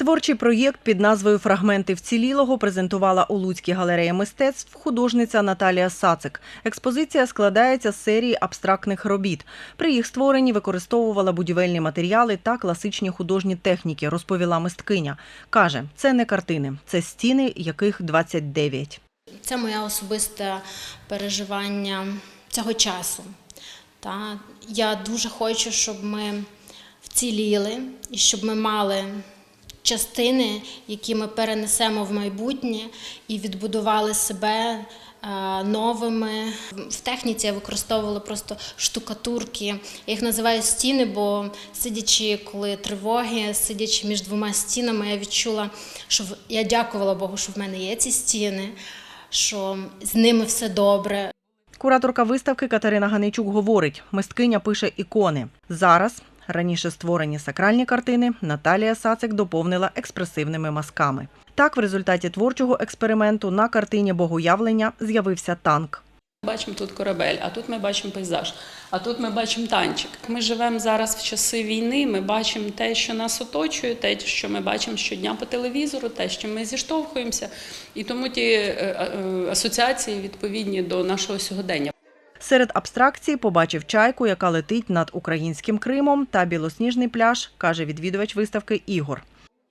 Творчий проєкт під назвою Фрагменти вцілілого презентувала у Луцькій галереї мистецтв художниця Наталія Сацик. Експозиція складається з серії абстрактних робіт. При їх створенні використовувала будівельні матеріали та класичні художні техніки, розповіла мисткиня. Каже, це не картини, це стіни, яких 29. Це моє особисте переживання цього часу. Я дуже хочу, щоб ми вціліли і щоб ми мали частини, які ми перенесемо в майбутнє і відбудували себе е, новими. В техніці я використовувала просто штукатурки. Я їх називаю стіни, бо сидячи, коли тривоги, сидячи між двома стінами, я відчула, що я дякувала Богу, що в мене є ці стіни, що з ними все добре. Кураторка виставки Катерина Ганичук говорить, мисткиня пише ікони. Зараз раніше створені сакральні картини Наталія Сацик доповнила експресивними мазками. Так, в результаті творчого експерименту на картині Богоявлення з'явився танк. Бачимо тут корабель, а тут ми бачимо пейзаж, а тут ми бачимо танчик. Ми живемо зараз в часи війни. Ми бачимо те, що нас оточує, те, що ми бачимо щодня по телевізору, те, що ми зіштовхуємося, і тому ті е, е, асоціації відповідні до нашого сьогодення. Серед абстракцій побачив чайку, яка летить над українським Кримом, та білосніжний пляж, каже відвідувач виставки Ігор.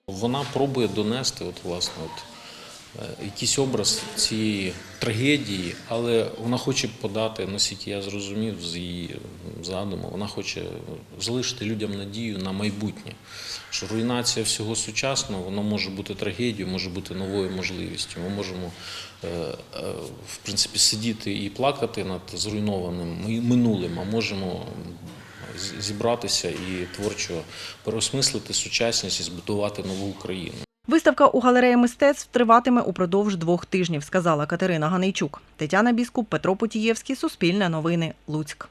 Вона пробує донести, от, власне, от, якийсь образ цієї трагедії, але вона хоче подати, наскільки я зрозумів з її задуму, вона хоче залишити людям надію на майбутнє. Що руйнація всього сучасного воно може бути трагедією, може бути новою можливістю. Ми можемо е, е, в принципі сидіти і плакати над зруйнованим ми- минулим, а можемо зібратися і творчо переосмислити сучасність і збудувати нову Україну. Виставка у галереї мистецтв триватиме упродовж двох тижнів, сказала Катерина Ганейчук. Тетяна Біскуп, Петро Потієвський, Суспільне новини, Луцьк.